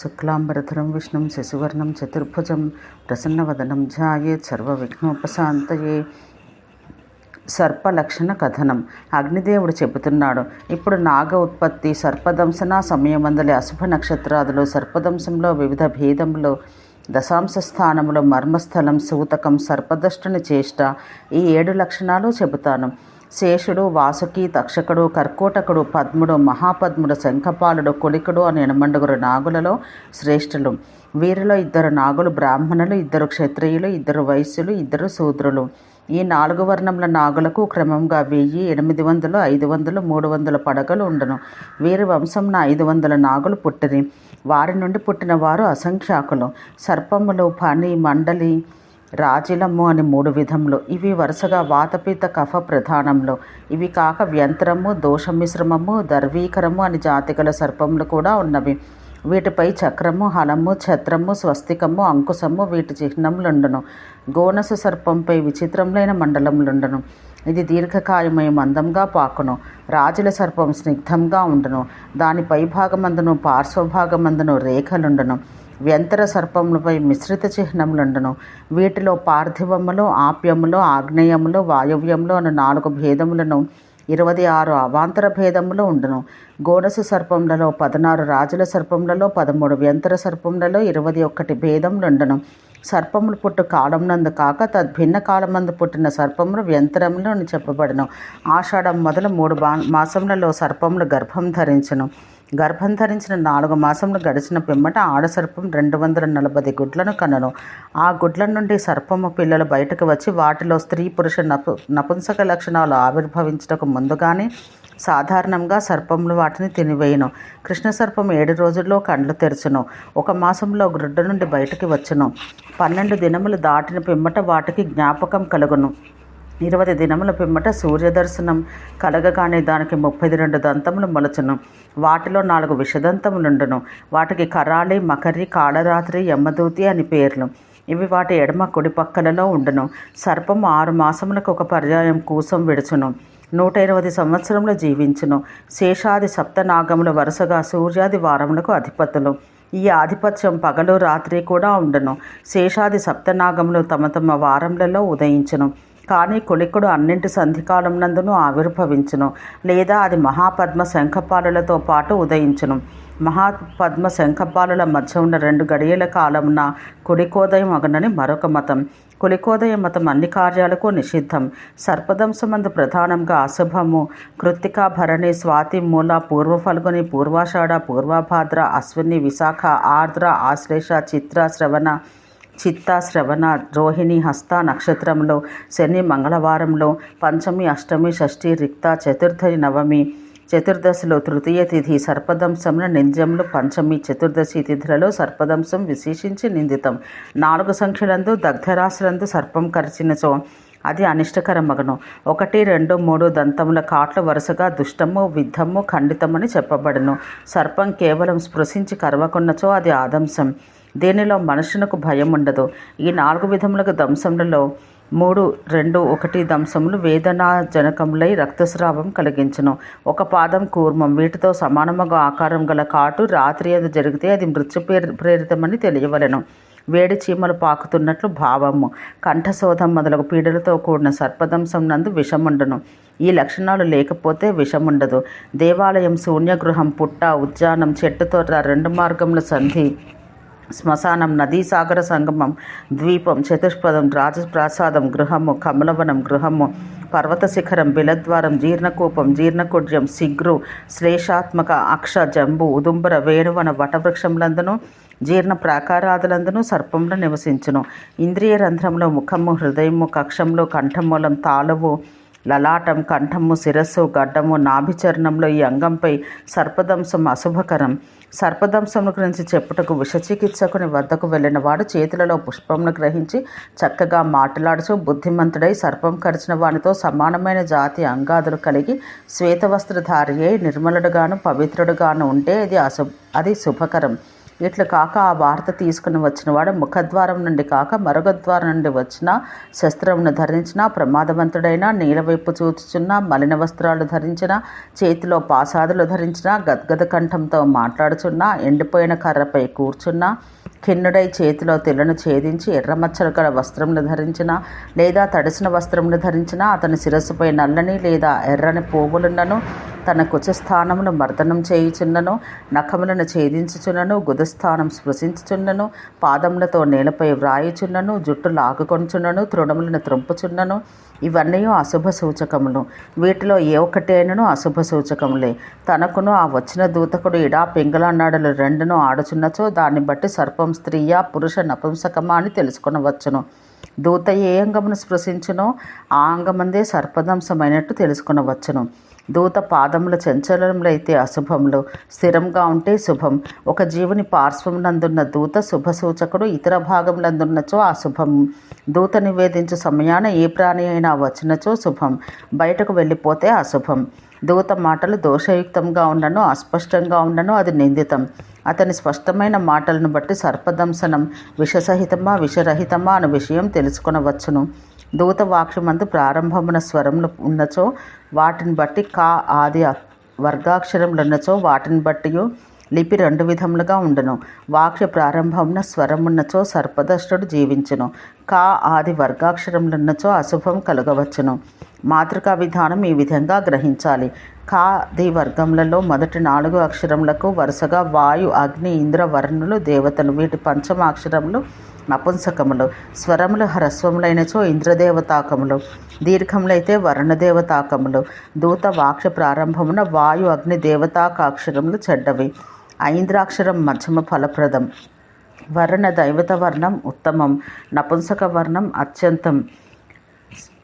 శుక్లాంబరధరం విష్ణుం శశివర్ణం చతుర్భుజం ప్రసన్నవదనం ధ్యాయేత్ సర్వవిఘ్నోపశాంతయే. సర్పలక్షణ కథనం అగ్నిదేవుడు చెబుతున్నాడు ఇప్పుడు నాగ ఉత్పత్తి సర్పదంశన సమయమందలి అశుభ నక్షత్రాదులు సర్పదంశంలో వివిధ భేదములు దశాంశ స్థానములో మర్మస్థలం సూతకం సర్పదష్టుని చేష్ట ఈ ఏడు లక్షణాలు చెబుతాను. శేషుడు వాసుకి తక్షకుడు కర్కోటకుడు పద్ముడు మహాపద్ముడు శంఖపాలుడు కొలికుడు అని ఎనమండుగురు నాగులలో శ్రేష్ఠులు. వీరిలో ఇద్దరు నాగులు బ్రాహ్మణులు ఇద్దరు క్షత్రియులు ఇద్దరు వైశ్యులు ఇద్దరు శూద్రులు. ఈ నాలుగు వర్ణముల నాగులకు క్రమంగా వెయ్యి ఎనిమిది వందలు ఐదు వందలు మూడు వందల పడగలు ఉండను. వీరి వంశంన ఐదు వందల నాగులు పుట్టిరి. వారి నుండి పుట్టిన వారు అసంఖ్యాకులు. సర్పములు పని మండలి రాజిలము అని మూడు విధములు. ఇవి వరుసగా వాతపిత కఫ ప్రధానంలో. ఇవి కాక వ్యంత్రము దోషమిశ్రమము దర్వీకరము అని జాతిగల సర్పములు కూడా ఉన్నవి. వీటిపై చక్రము హలము ఛత్రము స్వస్తికము అంకుశము వీటి చిహ్నములుండును. గోనస సర్పంపై విచిత్రములైన మండలములుండును. ఇది దీర్ఘకాయమై మందంగా పాకును. రాజుల సర్పం స్నిగ్ధంగా ఉండును. దాని పైభాగమందును పార్శ్వభాగమందును రేఖలుండును. వ్యంతర సర్పములపై మిశ్రిత చిహ్నములుండును వీటిలో పార్థివములు ఆప్యములు ఆగ్నేయములు వాయువ్యములు అను నాలుగు భేదములను ఇరవై ఆరు అవాంతర భేదములు ఉండును. గోనస సర్పములలో పదనారు రాజుల సర్పములలో పదమూడు వ్యంతర సర్పములలో ఇరవై ఒకటి భేదములుండును. సర్పములు పుట్టు కాలమునందు కాక తద్భిన్న కాలమందు పుట్టిన సర్పములు వ్యంతరములు అని చెప్పబడను. ఆషాఢం మొదలు మూడు మాసములలో సర్పములు గర్భం ధరించను. గర్భం ధరించిన నాలుగు మాసములు గడిచిన పిమ్మట ఆడసర్పం రెండు వందల నలభై గుడ్లను కనను. ఆ గుడ్ల నుండి సర్పము పిల్లలు బయటకు వచ్చి వాటిలో స్త్రీ పురుష నపు నపుంసక లక్షణాలు ఆవిర్భవించటకు ముందుగానే సాధారణంగా సర్పములు వాటిని తినివేయను. కృష్ణ సర్పం ఏడు రోజుల్లో కండ్లు తెరచును. ఒక మాసంలో గ్రుడ్డ నుండి బయటకి వచ్చును. పన్నెండు దినములు దాటిన పిమ్మట వాటికి జ్ఞాపకం కలుగును. ఇరవై దినముల పిమ్మట సూర్యదర్శనం కలగగానే దానికి ముప్పై రెండు దంతములు మొలచును. వాటిలో నాలుగు విషదంతములుండును. వాటికి కరాళి మకరి కాళరాత్రి యమ్మదూతి అని పేర్లు. ఇవి వాటి ఎడమ కుడి పక్కలలో ఉండును. సర్పం ఆరు మాసములకు ఒక పర్యాయం కూసం విడుచును. నూట ఇరవై సంవత్సరములు జీవించును. శేషాది సప్తనాగములు వరుసగా సూర్యాది వారములకు అధిపతులు. ఈ ఆధిపత్యం పగలు రాత్రి కూడా ఉండును. శేషాది సప్తనాగములు తమ తమ వారములలో ఉదయించును. కానీ కులికుడు అన్నింటి సంధికాలం నందును ఆవిర్భవించును లేదా అది మహాపద్మ శంఖపాలులతో పాటు ఉదయించును. మహాపద్మ శంఖపాలుల మధ్య ఉన్న రెండు గడియల కాలమున కుడికోదయం అగనని మరొక మతం. కులికోదయ మతం అన్ని కార్యాలకు నిషిద్ధం. సర్పదంశమందు ప్రధానంగా అశుభము. కృత్తికా భరణి స్వాతి మూల పూర్వ ఫల్గుని పూర్వాషాఢ పూర్వభాద్ర అశ్విని విశాఖ ఆర్ద్ర ఆశ్లేష చిత్ర శ్రవణ చిత్త శ్రవణ రోహిణి హస్త నక్షత్రంలో శని మంగళవారంలో పంచమి అష్టమి షష్ఠి రిక్త చతుర్థి నవమి చతుర్దశిలో తృతీయ తిథి సర్పదంశమున నింద్యములు పంచమి చతుర్దశి తిథులలో సర్పదంశం విశేషించి నిందితం. నాలుగు సంఖ్యలందు దగ్ధరాశులందు సర్పం కరిచినచో అది అనిష్టకరమగను. ఒకటి రెండు మూడు దంతముల కాట్లు వరుసగా దుష్టము విద్ధము ఖండితమని చెప్పబడును. సర్పం కేవలం స్పృశించి కరవకున్నచో అది ఆదంశం. దీనిలో మనుషునకు భయం ఉండదు ఈ నాలుగు విధములకు దంశములలో మూడు రెండు ఒకటి దంశములు వేదనాజనకములై రక్తస్రావం కలిగించును. ఒక పాదం కూర్మం వీటితో సమానముగా ఆకారం గల కాటు రాత్రి అది జరిగితే అది మృత్యు ప్రేరితమని తెలియవలెను. వేడి చీమలు పాకుతున్నట్లు భావము. కంఠశోధం మొదలగు పీడలతో కూడిన సర్పదంశం నందు విషముండును. ఈ లక్షణాలు లేకపోతే విషముండదు. దేవాలయం శూన్యగృహం పుట్ట ఉద్యానం చెట్టుతో రెండు మార్గముల సంధి శ్మశానం నదీ సాగర సంగమం ద్వీపం చతుష్పదం రాజప్రాసాదం గృహము కమలవనం గృహము పర్వత శిఖరం బిలద్వారం జీర్ణకూపం జీర్ణకుడ్యం సిగ్రు శ్లేషాత్మక అక్ష జంబు ఉదుంబర వేణువన వటవృక్షములందును జీర్ణ ప్రాకారాదులందును సర్పంలో నివసించును. ఇంద్రియ రంధ్రంలో ముఖము హృదయము కక్షంలో కంఠమూలం తాళువు లలాటం కంఠము శిరస్సు గడ్డము నాభిచరణంలో ఈ అంగంపై సర్పదంశం అశుభకరం. సర్పదంశం గురించి చెప్పుటకు విషచికిత్సకుని వద్దకు వెళ్ళిన వాడు చేతులలో పుష్పమును గ్రహించి చక్కగా మాట్లాడుచు బుద్ధిమంతుడై సర్పం కరిచిన వానితో సమానమైన జాతి అంగాదులు కలిగి శ్వేతవస్త్రధారి అయి నిర్మలుడుగాను పవిత్రుడుగాను ఉంటే అది అశు అది శుభకరం. ఇట్లు కాక ఆ వార్త తీసుకుని వచ్చినవాడు ముఖద్వారం నుండి కాక మరొక ద్వారం నుండి వచ్చిన శస్త్రమును ధరించిన ప్రమాదవంతుడైన నీలవైపు చూచుచున్న మలిన వస్త్రాలు ధరించిన చేతిలో పాసాదులు ధరించిన గద్గద కంఠంతో మాట్లాడుచున్న ఎండిపోయిన కర్రపై కూర్చున్న కిన్నుడై చేతిలో తెల్లను ఛేదించి ఎర్రమచ్చలు గల వస్త్రములు ధరించిన లేదా తడిసిన వస్త్రములు ధరించిన అతని శిరస్సుపై నల్లని లేదా ఎర్రని పువ్వులున్నను తన కుచస్థానమును మర్దనం చేయుచున్నను నఖములను ఛేదించుచున్నను గుదస్థానం స్పృశించుచున్నను పాదములతో నేలపై వ్రాయుచున్నను జుట్టు లాగుకొనుచున్నను తృణములను త్రొంపుచున్నను. ఇవన్నీ అశుభ సూచకములు. వీటిలో ఏ ఒక్కటైనను అశుభ సూచకములే. తనకును ఆ వచ్చిన దూతకుడు ఇడా పింగళనాడులు రెండును ఆడుచున్నచో దాన్ని బట్టి సర్పం స్త్రీయా పురుష నపుంసకమా అని తెలుసుకునవచ్చును. దూత ఏ అంగమును స్పృశించునో ఆ అంగమందే సర్పదంశమైనట్టు తెలుసుకునవచ్చును. దూత పాదముల చంచలములైతే అశుభములు స్థిరంగా ఉంటే శుభం. ఒక జీవుని పార్శ్వమునందున్న దూత శుభ సూచకుడు ఇతర భాగములందున్నచో అశుభం. దూత నివేదించు సమయాన ఏ ప్రాణి అయినా వచ్చినచో శుభం. బయటకు వెళ్ళిపోతే అశుభం. దూత మాటలు దోషయుక్తంగా ఉండను అస్పష్టంగా ఉండను అది నిందితం. అతని స్పష్టమైన మాటలను బట్టి సర్పదంశనం విషసహితమా విషరహితమా అనే విషయం తెలుసుకొనవచ్చును. దూత వాక్యమందు ప్రారంభమున స్వరములు ఉన్నచో వాటిని బట్టి కా ఆది వర్గాక్షరములు ఉన్నచో వాటిని బట్టి లిపి రెండు విధములుగా ఉండును. వాక్య ప్రారంభమున స్వరమున్నచో సర్పదష్టుడు జీవించును. కా ఆది వర్గాక్షరములున్నచో అశుభం కలగవచ్చును. మాతృకా విధానం ఈ విధంగా గ్రహించాలి. కాది వర్గములలో మొదటి నాలుగు అక్షరములకు వరుసగా వాయు అగ్ని ఇంద్ర వర్ణులు దేవతలు వీటి పంచమ అక్షరములు నపుంసకములు స్వరములు హ్రస్వములైనచో ఇంద్రదేవతాకములు దీర్ఘములైతే వరుణదేవతాకములు దూత వాక్ష ప్రారంభమున వాయు అగ్ని దేవతాకాక్షరములు చెడ్డవి. ఐంద్రాక్షరం మధ్యమ ఫలప్రదం. వర్ణ దైవత వర్ణం ఉత్తమం. నపుంసక వర్ణం అత్యంతం.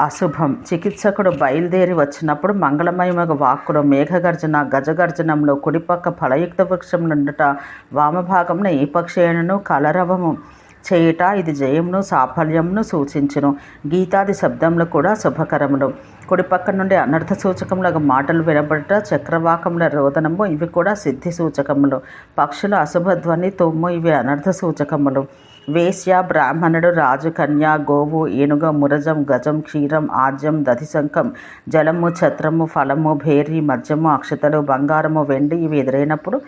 అశుభం. చికిత్సకుడు బయలుదేరి వచ్చినప్పుడు మంగళమయమగ వాక్కులో మేఘగర్జన గజగర్జనంలో కుడిపక్క ఫలయుక్త వృక్షం నుండుట వామభాగమున ఈ పక్షేణను కలరవము చేయుట ఇది జయమును సాఫల్యమును సూచించును. గీతాది శబ్దములు కూడా శుభకరములు. కుడిపక్క నుండి అనర్థ సూచకములకు మాటలు వినబడుట చక్రవాకముల రోదనము ఇవి కూడా సిద్ధి సూచకములు. పక్షుల అశుభధ్వని తుమ్ము ఇవి అనర్థ సూచకములు. వేశ్య బ్రాహ్మణుడు రాజు కన్య గోవు ఏనుగ మురజం గజం క్షీరం ఆజ్యం దధిశంఖం జలము ఛత్రము ఫలము భేరి మద్యము అక్షతలు బంగారము వెండి ఇవి ఎదురైనప్పుడు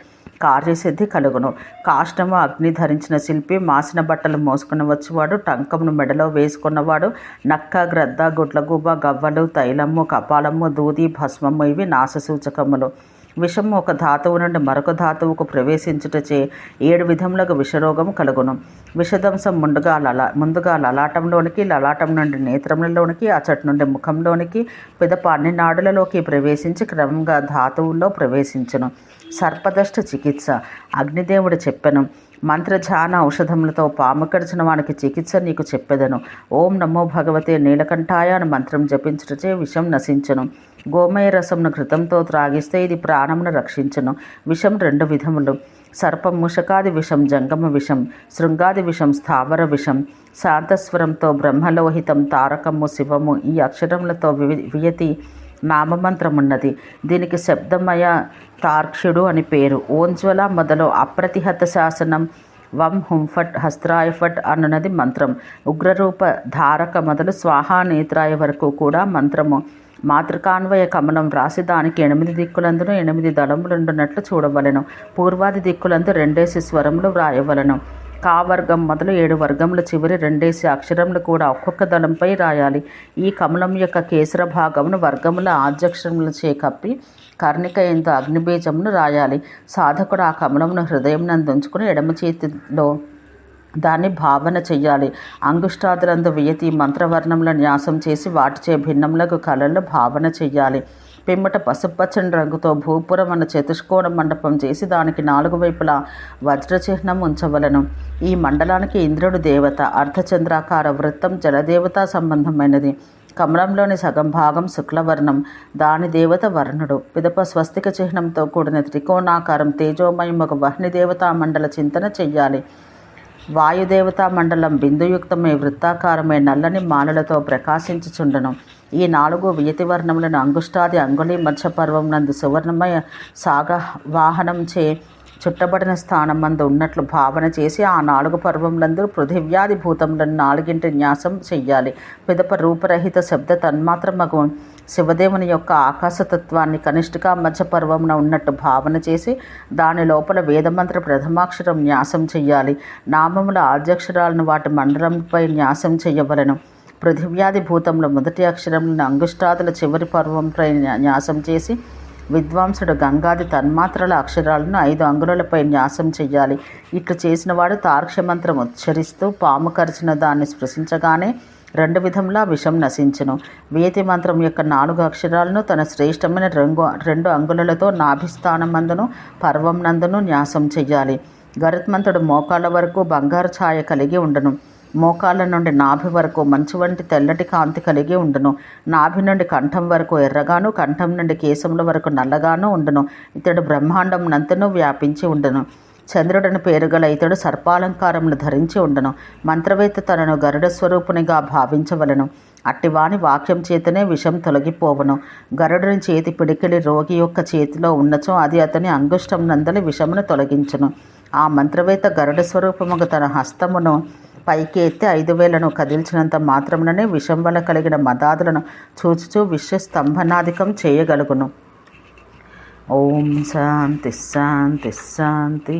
కార్యసిద్ధి కలుగును. కాష్టము అగ్ని ధరించిన శిల్పి మాసిన బట్టలు మోసుకుని వచ్చేవాడు టంకమును మెడలో వేసుకున్నవాడు నక్క గ్రద్ద గుడ్లగూబ గవ్వలు తై తైలము కపాలము దూది భస్మము ఇవి నాశసూచకములు. విషము ఒక ధాతువు నుండి మరొక ధాతువుకు ప్రవేశించుటచే ఏడు విధములకు విషరోగము కలుగును. విషదంశం ముందుగా లలా ముందుగా లలాటంలోనికి లలాటం నుండి నేత్రములలోనికి అచటి నుండి ముఖంలోనికి పిదప అన్ని నాడులలోకి ప్రవేశించి క్రమంగా ధాతువుల్లో ప్రవేశించును. సర్పదష్ట చికిత్స. అగ్నిదేవుడు చెప్పెను మంత్రధ్యాన ఔషధములతో పాము కరిచిన వానికి చికిత్స నీకు చెప్పెదను. ఓం నమో భగవతే నీలకంఠాయ అని మంత్రం జపించుటచే విషం నశించను. గోమయ రసంను ఘృతంతో త్రాగిస్తే ఇది ప్రాణమును రక్షించును. విషం రెండు విధములు. సర్పం ముషకాది విషం జంగమ విషం శృంగాది విషం స్థావర విషం. శాంతస్వరంతో బ్రహ్మలోహితం తారకము శివము ఈ అక్షరములతో వివి వియతి నామమంత్రమున్నది. దీనికి శబ్దమయ తార్క్షుడు అని పేరు. ఓంజ్వల మొదలు అప్రతిహత శాసనం వం హుంఫట్ హస్త్రాయ ఫట్ అన్నది మంత్రం. ఉగ్రరూప ధారక మొదలు స్వాహా నేత్రాయ వరకు కూడా మంత్రము. మాతృకాన్వయ కమలం వ్రాసి దానికి ఎనిమిది దిక్కులందును ఎనిమిది దళములుండునట్లు చూడవలెను. పూర్వాది దిక్కులందు రెండేసి స్వరములు వ్రాయవలను. కా వర్గం మొదలు ఏడు వర్గముల చివరి రెండేసి అక్షరములు కూడా ఒక్కొక్క దళంపై రాయాలి. ఈ కమలం యొక్క కేసర భాగమును వర్గముల ఆద్యక్షరములచే కప్పి కర్ణిక అగ్నిబీజమును రాయాలి. సాధకుడు ఆ కమలమును హృదయం నందుంచుకుని ఎడమ చేతిలో దాన్ని భావన చెయ్యాలి. అంగుష్టాదులందు వియతి మంత్రవర్ణంలో న్యాసం చేసి వాటిచే భిన్నములకు కళలు భావన చెయ్యాలి. పిమ్మట పసుపచ్చని రంగుతో భూపురం అన్న చతుష్కోణ మండపం చేసి దానికి నాలుగు వైపులా వజ్రచిహ్నం ఉంచవలను. ఈ మండలానికి ఇంద్రుడు దేవత అర్ధచంద్రాకార వృత్తం జలదేవతా సంబంధమైనది. కమలంలోని సగం భాగం శుక్లవర్ణం. దాని దేవత వర్ణుడు. పిదప స్వస్తిక చిహ్నంతో కూడిన త్రికోణాకారం తేజోమయం ఒక వహ్ని దేవతా మండల చింతన చెయ్యాలి. వాయుదేవతా మండలం బిందుయుక్తమై వృత్తాకారమై నల్లని మాలలతో ప్రకాశించుచుండను. ఈ నాలుగు వియతి వర్ణములను అంగుష్టాది అంగుళి మధ్య పర్వం నందు సువర్ణమయ సాగ వాహనం చే చుట్టబడిన స్థానం మందు ఉన్నట్లు భావన చేసి ఆ నాలుగు పర్వములందు పృథివ్యాది భూతములను నాలుగింటి న్యాసం చెయ్యాలి. పిదప రూపరహిత శబ్ద తన్మాత్రమగు శివదేవుని యొక్క ఆకాశతత్వాన్ని కనిష్ఠిక మధ్య పర్వమున ఉన్నట్టు భావన చేసి దాని లోపల వేదమంత్ర ప్రథమాక్షరం న్యాసం చెయ్యాలి. నామముల ఆద్యక్షరాలను వాటి మండలంపై న్యాసం చెయ్యవలను. పృథివ్యాధి భూతంలో మొదటి అక్షరం అంగుష్టాదుల చివరి పర్వంపై న్యాసం చేసి విద్వాంసుడు గంగాది తన్మాత్రల అక్షరాలను ఐదు అంగుళలపై న్యాసం చెయ్యాలి. ఇట్లు చేసినవాడు తార్క్ష మంత్రం ఉచ్చరిస్తూ పాము కరిచిన దాన్ని స్పృశించగానే రెండు విధంలా విషం నశించును. వేతి మంత్రం యొక్క నాలుగు అక్షరాలను తన శ్రేష్టమైన రెండు రెండు అంగుళలతో నాభిస్థానమందును పర్వం నందును న్యాసం చెయ్యాలి. గరుత్మంతుడు మోకాళ్ళ వరకు బంగారు ఛాయ కలిగి ఉండను. మోకాళ్ళ నుండి నాభి వరకు మంచు వంటి తెల్లటి కాంతి కలిగి ఉండును. నాభి నుండి కంఠం వరకు ఎర్రగాను కంఠం నుండి కేశముల వరకు నల్లగాను ఉండును. ఇతడు బ్రహ్మాండం నంతను వ్యాపించి ఉండును. చంద్రుడని పేరు గల ఇతడు సర్పాలంకారములు ధరించి ఉండను. మంత్రవేత్త తనను గరుడ స్వరూపునిగా భావించవలను. అట్టివాని వాక్యం చేతనే విషం తొలగిపోవను. గరుడుని చేతి పిడికిలి రోగి యొక్క చేతిలో ఉన్నచో అది అతని అంగుష్టం నందలి విషమును తొలగించును. ఆ మంత్రవేత్త గరుడ స్వరూపముగా తన హస్తమును పైకి ఎత్తి ఐదు వేలను కదిల్చినంత మాత్రముననే విషం వల్ల కలిగిన మదాదులను చూచుచూ విశ్వస్తంభనాధికం చేయగలుగును. ఓం శాంతి శాంతి శాంతి.